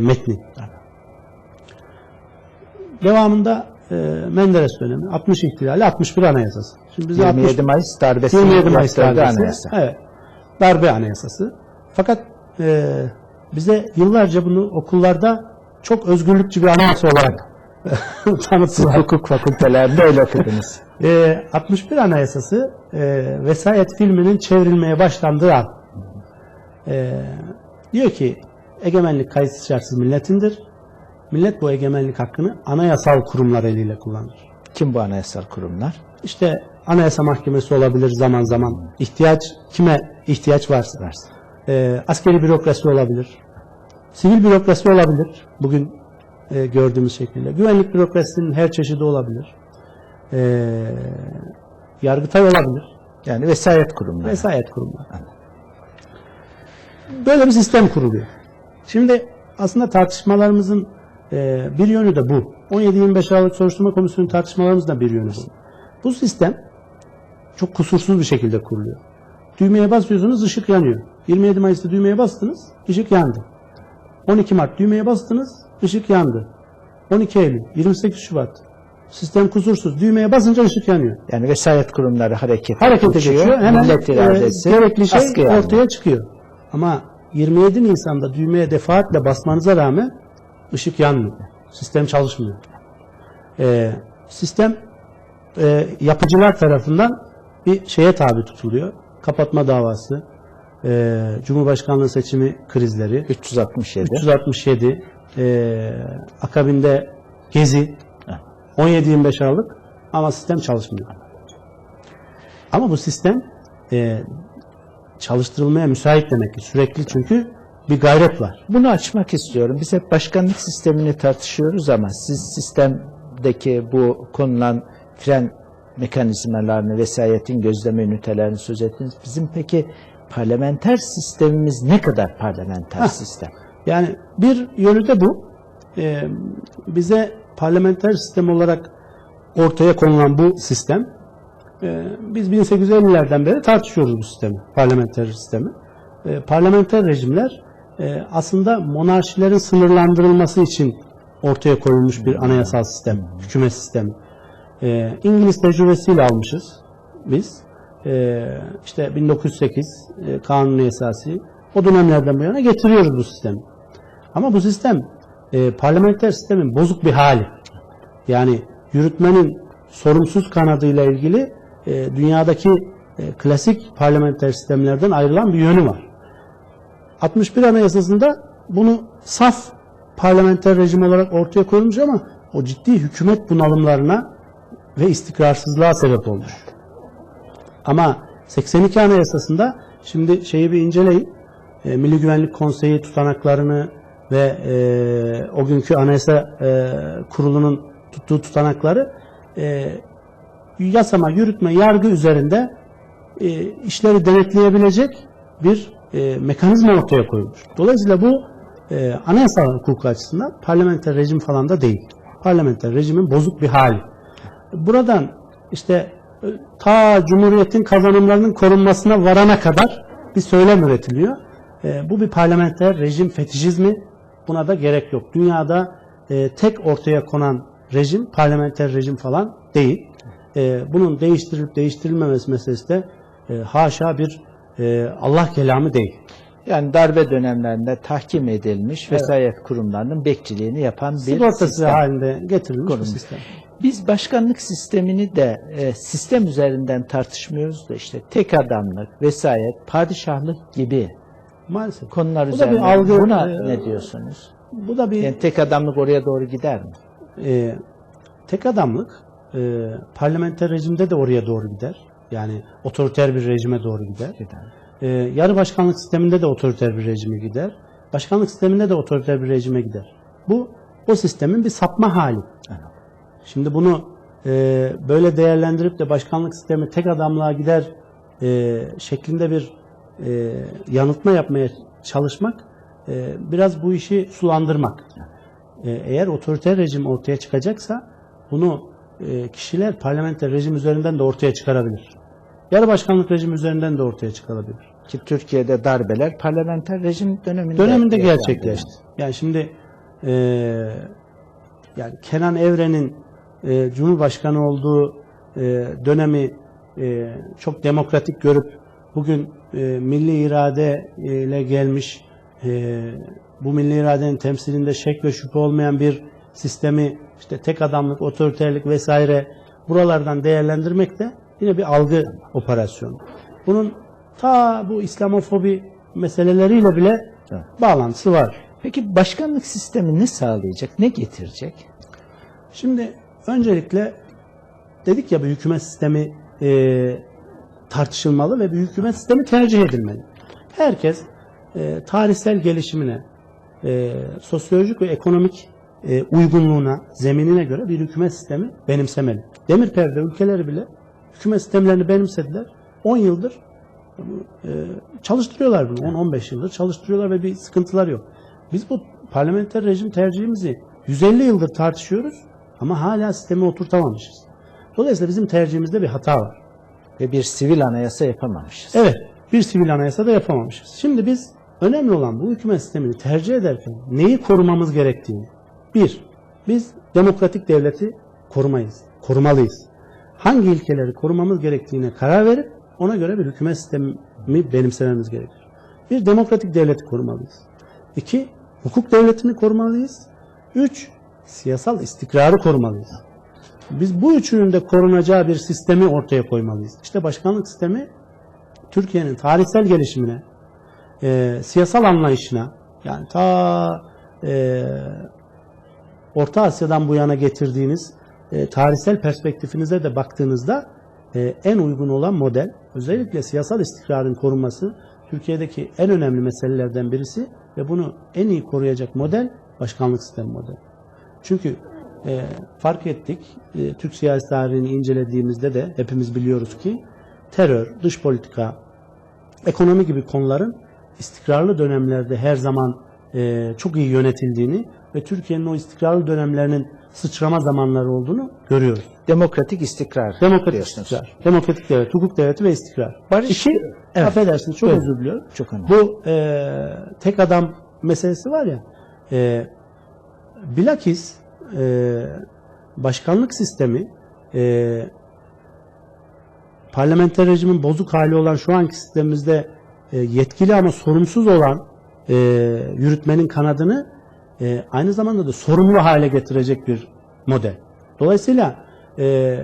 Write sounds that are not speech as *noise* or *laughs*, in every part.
metni. Devamında e, Menderes dönemi, 60 ihtilali, 61 anayasası. Şimdi bize 60 27 Mayıs darbesi 27 Mayıs yaptırdığı darbesi. anayasa. Evet. Darbe anayasası. Fakat e, bize yıllarca bunu okullarda çok özgürlükçü bir anayasa olarak *laughs* tanıttılar. hukuk fakültelerinde öyle okudunuz. *laughs* E, 61 Anayasası e, vesayet filminin çevrilmeye başlandığı an e, diyor ki egemenlik kayıtsız şartsız milletindir. Millet bu egemenlik hakkını anayasal kurumlar eliyle kullanır. Kim bu anayasal kurumlar? İşte Anayasa Mahkemesi olabilir zaman zaman. ihtiyaç kime ihtiyaç varsa. Versin. E, askeri bürokrasi olabilir. Sivil bürokrasi olabilir. Bugün e, gördüğümüz şekilde. Güvenlik bürokrasisinin her çeşidi olabilir. E, yargıtay olabilir. Yani vesayet kurumları. Vesayet kurumları. Böyle bir sistem kuruluyor. Şimdi aslında tartışmalarımızın e, bir yönü de bu. 17-25 Aralık Soruşturma Komisyonu tartışmalarımızın da bir yönü bu. Bu sistem çok kusursuz bir şekilde kuruluyor. Düğmeye basıyorsunuz ışık yanıyor. 27 Mayıs'ta düğmeye bastınız, ışık yandı. 12 Mart düğmeye bastınız, ışık yandı. 12 Eylül, 28 Şubat. Sistem kusursuz. Düğmeye basınca ışık yanıyor. Yani vesayet kurumları hareket Harekete geçiyor. Hemen Millet e, gerekli şey ortaya çıkıyor. Ama 27 Nisan'da düğmeye defaatle basmanıza rağmen ışık yanmıyor. Sistem çalışmıyor. E, sistem e, yapıcılar tarafından bir şeye tabi tutuluyor. Kapatma davası, e, Cumhurbaşkanlığı seçimi krizleri, 367. 367, e, akabinde Gezi, 17-25 Aralık ama sistem çalışmıyor. Ama bu sistem e, çalıştırılmaya müsait demek ki sürekli çünkü bir gayret var. Bunu açmak istiyorum. Biz hep başkanlık sistemini tartışıyoruz ama siz sistemdeki bu konulan fren mekanizmalarını, vesayetin gözleme ünitelerini söz ettiniz. Bizim peki parlamenter sistemimiz ne kadar parlamenter Hah. sistem? Yani bir yönü de bu. E, bize parlamenter sistem olarak ortaya konulan bu sistem biz 1850'lerden beri tartışıyoruz bu sistemi, parlamenter sistemi. E, parlamenter rejimler e, aslında monarşilerin sınırlandırılması için ortaya koyulmuş bir anayasal sistem, hükümet sistemi. E, İngiliz tecrübesiyle almışız biz. İşte 1908 e, Kanuni Esası o dönemlerden bu yana getiriyoruz bu sistemi. Ama bu sistem e, parlamenter sistemin bozuk bir hali. Yani yürütmenin sorumsuz kanadıyla ilgili e, dünyadaki e, klasik parlamenter sistemlerden ayrılan bir yönü var. 61 Anayasası'nda bunu saf parlamenter rejim olarak ortaya koyulmuş ama o ciddi hükümet bunalımlarına ve istikrarsızlığa sebep olmuş. Ama 82 Anayasası'nda şimdi şeyi bir inceleyin. E, Milli Güvenlik Konseyi tutanaklarını ve e, o günkü Anayasa e, Kurulu'nun tuttuğu tutanakları e, yasama, yürütme, yargı üzerinde e, işleri denetleyebilecek bir e, mekanizma ortaya koyulmuş. Dolayısıyla bu e, anayasal hukuk açısından parlamenter rejim falan da değil. Parlamenter rejimin bozuk bir hali. Buradan işte e, ta Cumhuriyet'in kazanımlarının korunmasına varana kadar bir söylem üretiliyor. E, bu bir parlamenter rejim fetişizmi. Buna da gerek yok. Dünyada e, tek ortaya konan rejim parlamenter rejim falan değil. E, bunun değiştirilip değiştirilmemesi meselesi de e, haşa bir e, Allah kelamı değil. Yani darbe dönemlerinde tahkim edilmiş vesayet kurumlarının bekçiliğini yapan bir Sigortası sistem. halinde getirilmiş Kurum. bir sistem. Biz başkanlık sistemini de e, sistem üzerinden tartışmıyoruz da işte tek adamlık, vesayet, padişahlık gibi Maalesef. konular Bu da üzerinden. bir algı, Buna e, ne diyorsunuz? Bu da bir Yani tek adamlık oraya doğru gider mi? e, tek adamlık e, parlamenter rejimde de oraya doğru gider. Yani otoriter bir rejime doğru gider. Gider. E, yarı başkanlık sisteminde de otoriter bir rejime gider. Başkanlık sisteminde de otoriter bir rejime gider. Bu o sistemin bir sapma hali. Şimdi bunu e, böyle değerlendirip de başkanlık sistemi tek adamlığa gider e, şeklinde bir e, yanıltma yapmaya çalışmak e, biraz bu işi sulandırmak. E, eğer otoriter rejim ortaya çıkacaksa bunu kişiler parlamenter rejim üzerinden de ortaya çıkarabilir. Yarı başkanlık rejimi üzerinden de ortaya çıkarabilir. Ki Türkiye'de darbeler parlamenter rejim döneminde Döneminde gerçekleşti. Yani şimdi e, yani Kenan Evren'in e, Cumhurbaşkanı olduğu e, dönemi e, çok demokratik görüp bugün e, milli irade ile gelmiş e, bu milli iradenin temsilinde şek ve şüphe olmayan bir sistemi işte tek adamlık, otoriterlik vesaire buralardan değerlendirmek de yine bir algı operasyonu. Bunun ta bu İslamofobi meseleleriyle bile Evet. bağlantısı var. Peki başkanlık sistemi ne sağlayacak, ne getirecek? Şimdi öncelikle dedik ya bir hükümet sistemi e, tartışılmalı ve bir hükümet sistemi tercih edilmeli. Herkes e, tarihsel gelişimine, e, sosyolojik ve ekonomik e, uygunluğuna, zeminine göre bir hükümet sistemi benimsemeli. Demirperde ülkeleri bile hükümet sistemlerini benimsediler. 10 yıldır e, çalıştırıyorlar bunu. 10-15 yıldır çalıştırıyorlar ve bir sıkıntılar yok. Biz bu parlamenter rejim tercihimizi 150 yıldır tartışıyoruz ama hala sistemi oturtamamışız. Dolayısıyla bizim tercihimizde bir hata var. Ve bir sivil anayasa yapamamışız. Evet, bir sivil anayasa da yapamamışız. Şimdi biz önemli olan bu hükümet sistemini tercih ederken neyi korumamız gerektiğini. Bir, biz demokratik devleti korumayız, korumalıyız. Hangi ilkeleri korumamız gerektiğine karar verip ona göre bir hükümet sistemi benimsememiz gerekir. Bir, demokratik devleti korumalıyız. İki, hukuk devletini korumalıyız. Üç, siyasal istikrarı korumalıyız. Biz bu üçünün de korunacağı bir sistemi ortaya koymalıyız. İşte başkanlık sistemi Türkiye'nin tarihsel gelişimine, e, siyasal anlayışına, yani ta e, Orta Asya'dan bu yana getirdiğiniz e, tarihsel perspektifinize de baktığınızda e, en uygun olan model, özellikle siyasal istikrarın korunması Türkiye'deki en önemli meselelerden birisi ve bunu en iyi koruyacak model başkanlık sistemi modeli. Çünkü e, fark ettik, e, Türk siyasi tarihini incelediğimizde de hepimiz biliyoruz ki terör, dış politika, ekonomi gibi konuların istikrarlı dönemlerde her zaman e, çok iyi yönetildiğini ve Türkiye'nin o istikrarlı dönemlerinin sıçrama zamanları olduğunu görüyoruz. Demokratik istikrar Demokratik diyorsunuz. istikrar, demokratik devlet, hukuk devleti ve istikrar. Barış- İki, Evet. affedersiniz çok Buyurun. özür diliyorum. Çok önemli. Bu e, tek adam meselesi var ya, e, bilakis e, başkanlık sistemi e, parlamenter rejimin bozuk hali olan şu anki sistemimizde e, yetkili ama sorumsuz olan e, yürütmenin kanadını e, aynı zamanda da sorumlu hale getirecek bir model. Dolayısıyla e,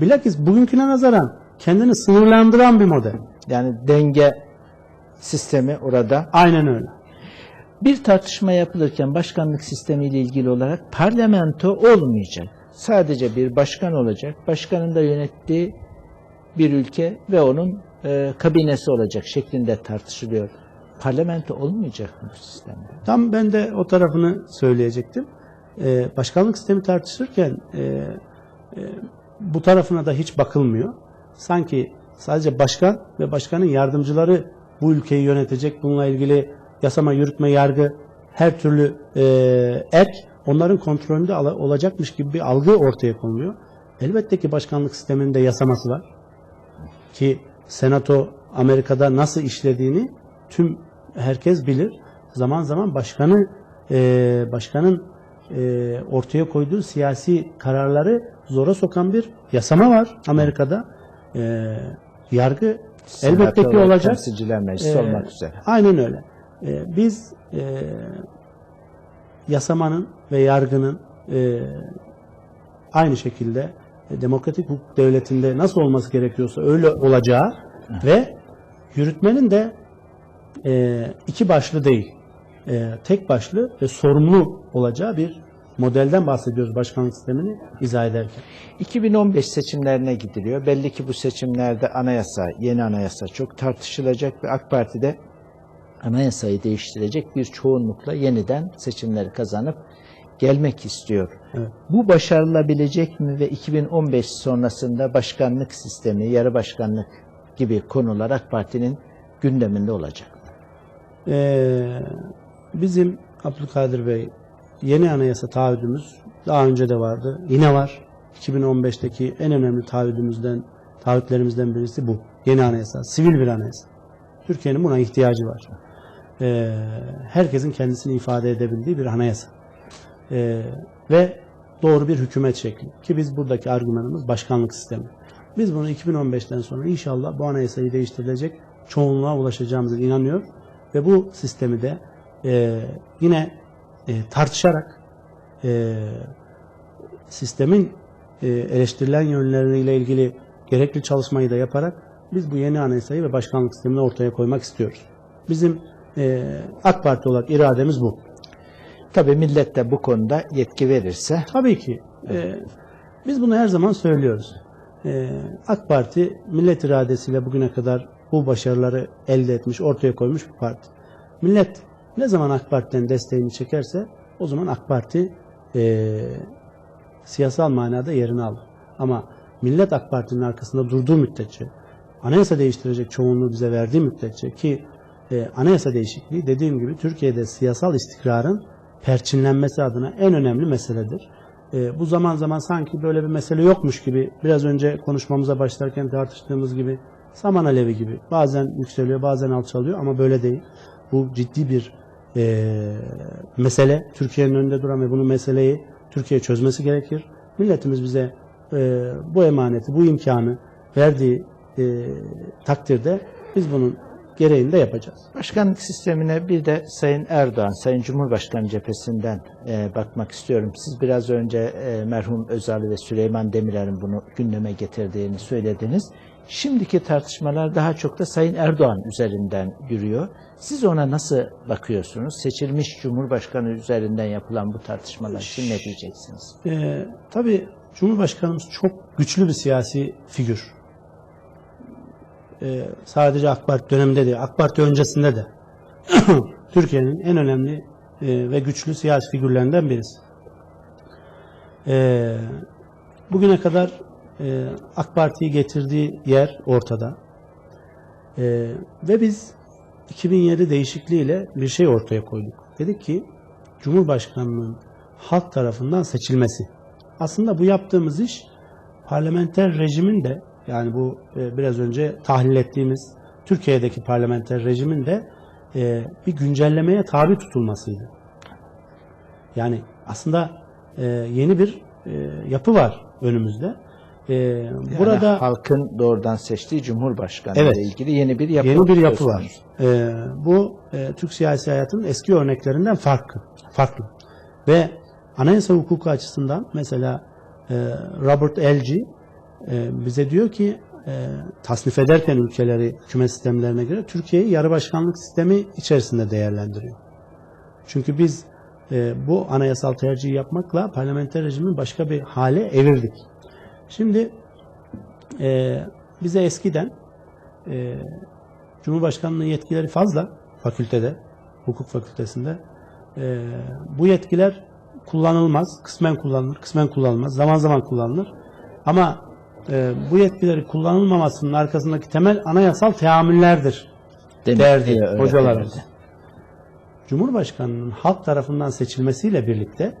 bilakis bugünküne nazaran kendini sınırlandıran bir model. Yani denge sistemi orada. Aynen öyle. Bir tartışma yapılırken başkanlık sistemiyle ilgili olarak parlamento olmayacak. Sadece bir başkan olacak. Başkanın da yönettiği bir ülke ve onun e, kabinesi olacak şeklinde tartışılıyor. Parlamento olmayacak mı bu sistemde? Tam ben de o tarafını söyleyecektim. Ee, başkanlık sistemi tartışırken e, e, bu tarafına da hiç bakılmıyor. Sanki sadece başkan ve başkanın yardımcıları bu ülkeyi yönetecek. Bununla ilgili yasama, yürütme, yargı her türlü e, erk onların kontrolünde olacakmış gibi bir algı ortaya konuluyor. Elbette ki başkanlık sisteminde yasaması var. Ki senato Amerika'da nasıl işlediğini tüm herkes bilir. Zaman zaman başkanı e, başkanın e, ortaya koyduğu siyasi kararları zora sokan bir yasama var Amerika'da. E, yargı elbette Senato ki olacak. Temsilciler Meclisi Ee, olmak üzere. Aynen öyle. Ee, biz e, yasamanın ve yargının e, aynı şekilde e, demokratik hukuk devletinde nasıl olması gerekiyorsa öyle olacağı ve yürütmenin de e, iki başlı değil, e, tek başlı ve sorumlu olacağı bir modelden bahsediyoruz başkanlık sistemini izah ederken. 2015 seçimlerine gidiliyor. Belli ki bu seçimlerde anayasa, yeni anayasa çok tartışılacak ve AK Parti'de anayasayı değiştirecek bir çoğunlukla yeniden seçimleri kazanıp gelmek istiyor. Evet. Bu başarılabilecek mi ve 2015 sonrasında başkanlık sistemi, yarı başkanlık gibi konular AK Parti'nin gündeminde olacak? Ee, bizim Abdülkadir Bey yeni anayasa taahhüdümüz daha önce de vardı. Yine var. 2015'teki en önemli taahhüdümüzden, taahhütlerimizden birisi bu. Yeni anayasa. Sivil bir anayasa. Türkiye'nin buna ihtiyacı var. Ee, herkesin kendisini ifade edebildiği bir anayasa. e, ve doğru bir hükümet şekli. Ki biz buradaki argümanımız başkanlık sistemi. Biz bunu 2015'ten sonra inşallah bu anayasayı değiştirilecek çoğunluğa ulaşacağımıza inanıyor ve bu sistemi de e, yine e, tartışarak e, sistemin e, eleştirilen yönleriyle ilgili gerekli çalışmayı da yaparak biz bu yeni anayasayı ve başkanlık sistemini ortaya koymak istiyoruz. Bizim e, AK Parti olarak irademiz bu. Tabii millet de bu konuda yetki verirse Tabii ki. e, biz bunu her zaman söylüyoruz. E, AK Parti millet iradesiyle bugüne kadar bu başarıları elde etmiş, ortaya koymuş bir parti. Millet ne zaman AK Parti'den desteğini çekerse o zaman AK Parti e, siyasal manada yerini alır. Ama millet AK Parti'nin arkasında durduğu müddetçe, anayasa değiştirecek çoğunluğu bize verdiği müddetçe ki e, anayasa değişikliği dediğim gibi Türkiye'de siyasal istikrarın perçinlenmesi adına en önemli meseledir. E, bu zaman zaman sanki böyle bir mesele yokmuş gibi biraz önce konuşmamıza başlarken tartıştığımız gibi saman alevi gibi bazen yükseliyor bazen alçalıyor ama böyle değil. Bu ciddi bir e, mesele. Türkiye'nin önünde duran ve bunu meseleyi Türkiye çözmesi gerekir. Milletimiz bize e, bu emaneti, bu imkanı verdiği e, takdirde biz bunun gereğini de yapacağız. Başkanlık sistemine bir de Sayın Erdoğan, Sayın Cumhurbaşkanı cephesinden e, bakmak istiyorum. Siz biraz önce e, merhum Özal ve Süleyman Demirel'in bunu gündeme getirdiğini söylediniz. Şimdiki tartışmalar daha çok da Sayın Erdoğan üzerinden yürüyor. Siz ona nasıl bakıyorsunuz? Seçilmiş Cumhurbaşkanı üzerinden yapılan bu tartışmalar için ne diyeceksiniz? Ee, tabii Cumhurbaşkanımız çok güçlü bir siyasi figür. Ee, sadece AK Parti döneminde değil, AK Parti öncesinde de *clears throat* Türkiye'nin en önemli e, ve güçlü siyasi figürlerinden birisi. Ee, bugüne kadar e, AK Parti'yi getirdiği yer ortada. Ee, ve biz 2007 değişikliğiyle bir şey ortaya koyduk. Dedik ki Cumhurbaşkanlığının halk tarafından seçilmesi. Aslında bu yaptığımız iş parlamenter rejimin de yani bu e, biraz önce tahlil ettiğimiz Türkiye'deki parlamenter rejimin de e, bir güncellemeye tabi tutulmasıydı. Yani aslında e, yeni bir e, yapı var önümüzde. E, Yani burada halkın doğrudan seçtiği Cumhurbaşkanı Evet. ile ilgili yeni bir yapı yeni bir yapı var. Ee, bu e, Türk siyasi hayatının eski örneklerinden farklı. Farklı. Ve anayasa hukuku açısından mesela e, Robert Elci e, bize diyor ki e, tasnif ederken ülkeleri hükümet sistemlerine göre Türkiye'yi yarı başkanlık sistemi içerisinde değerlendiriyor. Çünkü biz e, bu anayasal tercihi yapmakla parlamenter rejimin başka bir hale evirdik. Şimdi e, bize eskiden e, Cumhurbaşkanlığı yetkileri fazla fakültede, hukuk fakültesinde. Ee, bu yetkiler kullanılmaz, kısmen kullanılır, kısmen kullanılmaz, zaman zaman kullanılır. Ama e, bu yetkileri kullanılmamasının arkasındaki temel anayasal teamüllerdir Demek derdi ki öyle hocalarımız. Cumhurbaşkanının halk tarafından seçilmesiyle birlikte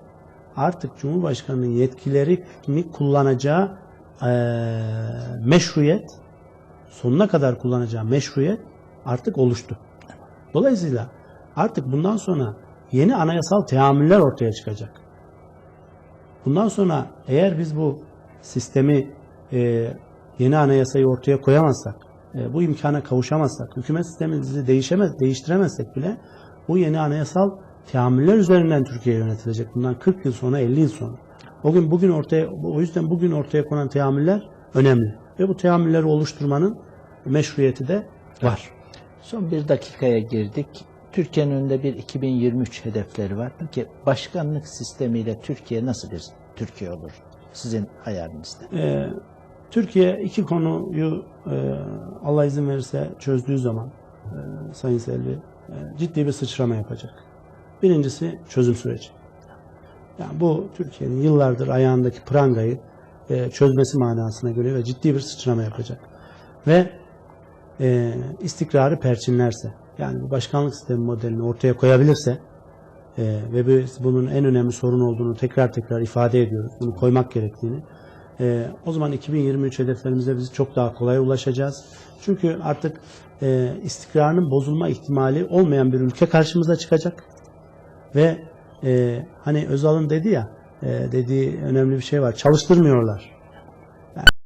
artık Cumhurbaşkanının yetkilerini kullanacağı e, meşruiyet sonuna kadar kullanacağı meşruiyet artık oluştu. Dolayısıyla artık bundan sonra yeni anayasal teamüller ortaya çıkacak. Bundan sonra eğer biz bu sistemi e, yeni anayasayı ortaya koyamazsak, e, bu imkana kavuşamazsak, hükümet sistemimizi değişemez, değiştiremezsek bile bu yeni anayasal teamüller üzerinden Türkiye yönetilecek. Bundan 40 yıl sonra, 50 yıl sonra. O gün bugün ortaya o yüzden bugün ortaya konan teamüller önemli ve bu teamülleri oluşturmanın meşruiyeti de var. Son bir dakikaya girdik. Türkiye'nin önünde bir 2023 hedefleri var. Peki başkanlık sistemiyle Türkiye nasıl bir Türkiye olur sizin hayalinizde? Ee, Türkiye iki konuyu e, Allah izin verirse çözdüğü zaman e, Sayın Selvi e, ciddi bir sıçrama yapacak. Birincisi çözüm süreci. Yani bu Türkiye'nin yıllardır ayağındaki prangayı e, çözmesi manasına geliyor ve ciddi bir sıçrama yapacak. Ve e, istikrarı perçinlerse, yani bu başkanlık sistemi modelini ortaya koyabilirse e, ve biz bunun en önemli sorun olduğunu tekrar tekrar ifade ediyoruz. Bunu koymak gerektiğini. E, o zaman 2023 hedeflerimize biz çok daha kolay ulaşacağız. Çünkü artık e, istikrarının bozulma ihtimali olmayan bir ülke karşımıza çıkacak ve e, hani Özal'ın dedi ya e, dediği önemli bir şey var. Çalıştırmıyorlar.